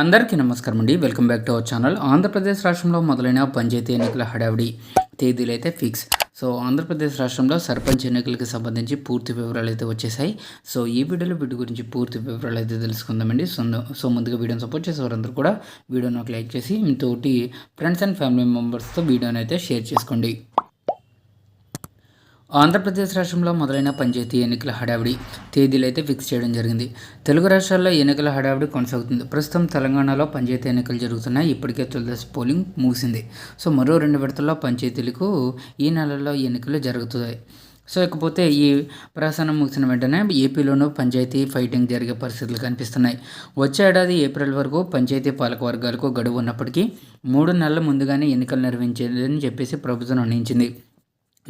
అందరికీ నమస్కారం అండి. Welcome back to our channel. Andhra Pradesh రాష్ట్రంలో మొదలైన పంచాయతీ ఎన్నికల హడావిడి తేదీలు అయితే ఫిక్స్ సో ఆంధ్రప్రదేశ్ రాష్ట్రంలో సర్పంచ్ ఎన్నికలకి సంబంధించి పూర్తి వివరాలు అయితే వచ్చేసాయి. సో ఈ వీడియోలో వీటి గురించి పూర్తి వివరాలు అయితే తెలుసుకుందామండి. సో సో ముందుగా వీడియోని సపోర్ట్ చేసేవారందరూ కూడా వీడియోని ఒక లైక్ చేసి మీతోటి ఫ్రెండ్స్ అండ్ ఫ్యామిలీ మెంబర్స్తో వీడియోని అయితే షేర్ చేసుకోండి. ఆంధ్రప్రదేశ్ రాష్ట్రంలో మొదలైన పంచాయతీ ఎన్నికల హడావిడి తేదీలు అయితే ఫిక్స్ చేయడం జరిగింది. తెలుగు రాష్ట్రాల్లో ఎన్నికల హడావిడి కొనసాగుతుంది. ప్రస్తుతం తెలంగాణలో పంచాయతీ ఎన్నికలు జరుగుతున్నాయి. ఇప్పటికే తొలిదశ పోలింగ్ ముగిసింది. సో మరో రెండు విడతల్లో పంచాయతీలకు ఈ నెలలో ఎన్నికలు జరుగుతాయి. సో ఇకపోతే ఈ ప్రసారం ముగిసిన వెంటనే ఏపీలోనూ పంచాయతీ ఫైటింగ్ జరిగే పరిస్థితులు కనిపిస్తున్నాయి. వచ్చే ఏడాది ఏప్రిల్ వరకు పంచాయతీ పాలక వర్గాలకు గడువు ఉన్నప్పటికీ మూడు నెలల ముందుగానే ఎన్నికలు నిర్వహించేదని చెప్పేసి ప్రభుత్వం నిర్ణయించింది.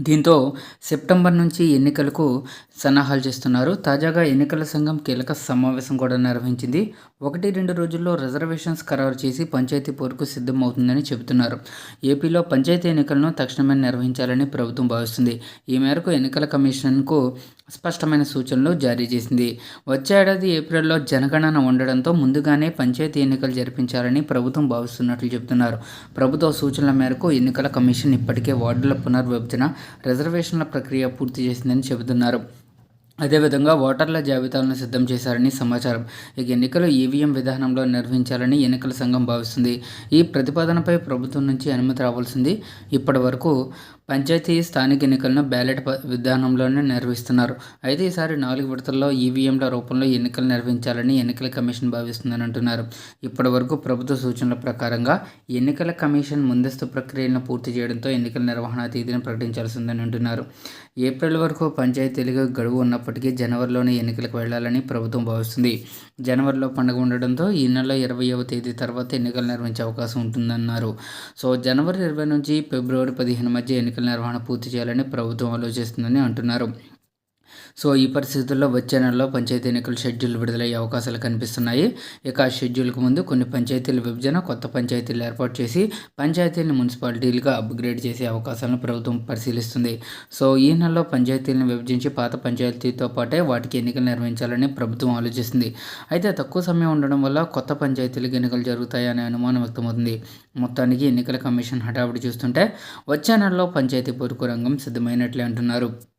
దీంతో సెప్టెంబర్ నుంచి ఎన్నికలకు సన్నాహాలు చేస్తున్నారు. తాజాగా ఎన్నికల సంఘం కీలక సమావేశం కూడా నిర్వహించింది. ఒకటి రెండు రోజుల్లో రిజర్వేషన్స్ ఖరారు చేసి పంచాయతీ పోరుకు సిద్ధమవుతుందని చెబుతున్నారు. ఏపీలో పంచాయతీ ఎన్నికలను తక్షణమే నిర్వహించాలని ప్రభుత్వం భావిస్తుంది. ఈ మేరకు ఎన్నికల కమిషన్కు స్పష్టమైన సూచనలు జారీ చేసింది. వచ్చే ఏడాది ఏప్రిల్లో జనగణన ఉండడంతో ముందుగానే పంచాయతీ ఎన్నికలు జరిపించాలని ప్రభుత్వం భావిస్తున్నట్లు చెబుతున్నారు. ప్రభుత్వ సూచనల మేరకు ఎన్నికల కమిషన్ ఇప్పటికే వార్డుల పునర్విభజన రిజర్వేషన్ల ప్రక్రియ పూర్తి చేసిందని చెబుతున్నారు. అదేవిధంగా ఓటర్ల జాబితాలను సిద్ధం చేశారని సమాచారం. ఇక ఎన్నికలు ఈవీఎం విధానంలో నిర్వహించాలని ఎన్నికల సంఘం భావిస్తుంది. ఈ ప్రతిపాదనపై ప్రభుత్వం నుంచి అనుమతి రావాల్సింది. ఇప్పటి వరకు పంచాయతీ స్థానిక ఎన్నికలను బ్యాలెట్ విధానంలోనే నిర్వహిస్తున్నారు. అయితే ఈసారి నాలుగు విడతల్లో ఈవీఎంల రూపంలో ఎన్నికలు నిర్వహించాలని ఎన్నికల కమిషన్ భావిస్తుందని అంటున్నారు. ఇప్పటి వరకు ప్రభుత్వ సూచనల ప్రకారంగా ఎన్నికల కమిషన్ ముందస్తు ప్రక్రియలను పూర్తి చేయడంతో ఎన్నికల నిర్వహణ తేదీని ప్రకటించాల్సిందని అంటున్నారు. ఏప్రిల్ వరకు పంచాయతీలకు గడువు ఉన్నప్పటికీ జనవరిలోనే ఎన్నికలకు వెళ్ళాలని ప్రభుత్వం భావిస్తుంది. జనవరిలో పండుగ ఉండడంతో ఈ నెల ఇరవైవ తేదీ తర్వాత ఎన్నికలు నిర్వహించే అవకాశం ఉంటుందన్నారు. సో జనవరి ఇరవై నుంచి ఫిబ్రవరి పదిహేను మధ్య ఎన్నికల నిర్వహణ పూర్తి చేయాలని ప్రభుత్వం ఆలోచిస్తుందని అంటున్నారు. సో ఈ పరిస్థితుల్లో వచ్చే నెలలో పంచాయతీ ఎన్నికల షెడ్యూల్ విడుదలయ్యే అవకాశాలు కనిపిస్తున్నాయి. ఇక ఆ షెడ్యూల్కు ముందు కొన్ని పంచాయతీల విభజన కొత్త పంచాయతీలు ఏర్పాటు చేసి పంచాయతీలను మున్సిపాలిటీలుగా అప్గ్రేడ్ చేసే అవకాశాలను ప్రభుత్వం పరిశీలిస్తుంది. సో ఈ నెలలో పంచాయతీలను విభజించి పాత పంచాయతీతో పాటే వాటికి ఎన్నికలు నిర్వహించాలని ప్రభుత్వం ఆలోచిస్తుంది. అయితే తక్కువ సమయం ఉండడం వల్ల కొత్త పంచాయతీలకు ఎన్నికలు జరుగుతాయనే అనుమానం వ్యక్తమవుతుంది. మొత్తానికి ఎన్నికల కమిషన్ హడావుడి చూస్తుంటే వచ్చే నెలలో పంచాయతీ పొరుకు రంగం సిద్ధమైనట్లే అంటున్నారు.